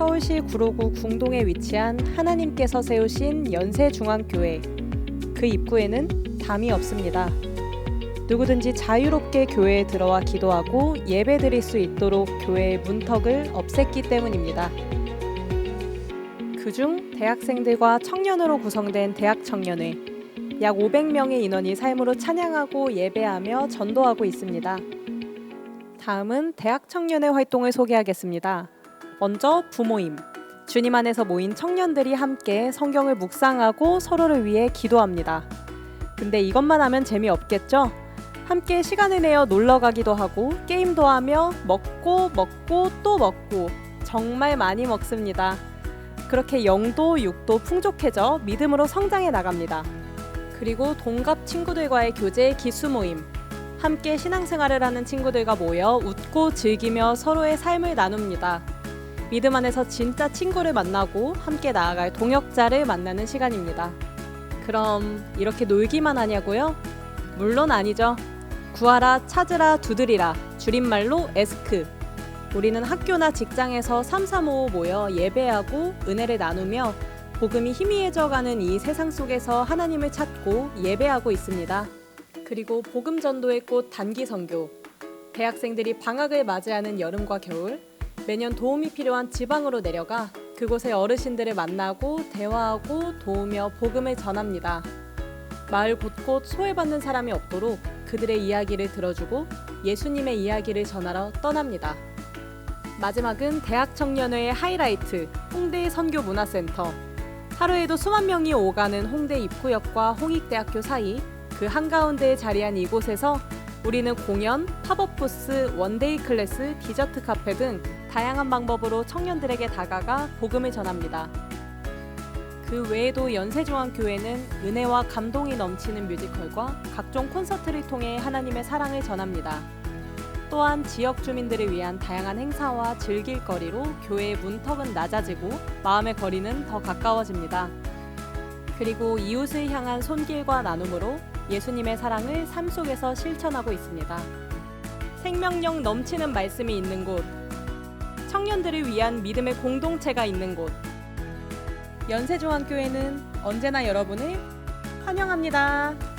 서울시 구로구 궁동에 위치한 하나님께서 세우신 연세중앙교회. 그 입구에는 담이 없습니다. 누구든지 자유롭게 교회에 들어와 기도하고 예배 드릴 수 있도록 교회의 문턱을 없앴기 때문입니다. 그중 대학생들과 청년으로 구성된 대학 청년회 약 500명의 인원이 삶으로 찬양하고 예배하며 전도하고 있습니다. 다음은 대학 청년회 활동을 소개하겠습니다. 먼저 부모임. 주님 안에서 모인 청년들이 함께 성경을 묵상하고 서로를 위해 기도합니다. 근데 이것만 하면 재미없겠죠? 함께 시간을 내어 놀러 가기도 하고 게임도 하며 먹고 먹고 또 먹고 정말 많이 먹습니다. 그렇게 영도 육도 풍족해져 믿음으로 성장해 나갑니다. 그리고 동갑 친구들과의 교제 기수 모임. 함께 신앙생활을 하는 친구들과 모여 웃고 즐기며 서로의 삶을 나눕니다. 믿음 안에서 진짜 친구를 만나고 함께 나아갈 동역자를 만나는 시간입니다. 그럼 이렇게 놀기만 하냐고요? 물론 아니죠. 구하라, 찾으라, 두드리라. 줄임말로 에스크. 우리는 학교나 직장에서 삼삼오오 모여 예배하고 은혜를 나누며 복음이 희미해져가는 이 세상 속에서 하나님을 찾고 예배하고 있습니다. 그리고 복음 전도의 꽃 단기 선교. 대학생들이 방학을 맞이하는 여름과 겨울 매년 도움이 필요한 지방으로 내려가 그곳의 어르신들을 만나고 대화하고 도우며 복음을 전합니다. 마을 곳곳 소외받는 사람이 없도록 그들의 이야기를 들어주고 예수님의 이야기를 전하러 떠납니다. 마지막은 대학 청년회의 하이라이트 홍대 선교 문화센터. 하루에도 수만 명이 오가는 홍대 입구역과 홍익대학교 사이 그 한가운데에 자리한 이곳에서 우리는 공연, 팝업 부스, 원데이 클래스, 디저트 카페 등 다양한 방법으로 청년들에게 다가가 복음을 전합니다. 그 외에도 연세중앙교회는 은혜와 감동이 넘치는 뮤지컬과 각종 콘서트를 통해 하나님의 사랑을 전합니다. 또한 지역 주민들을 위한 다양한 행사와 즐길 거리로 교회의 문턱은 낮아지고 마음의 거리는 더 가까워집니다. 그리고 이웃을 향한 손길과 나눔으로 예수님의 사랑을 삶 속에서 실천하고 있습니다. 생명력 넘치는 말씀이 있는 곳, 청년들을 위한 믿음의 공동체가 있는 곳, 연세중앙교회는 언제나 여러분을 환영합니다.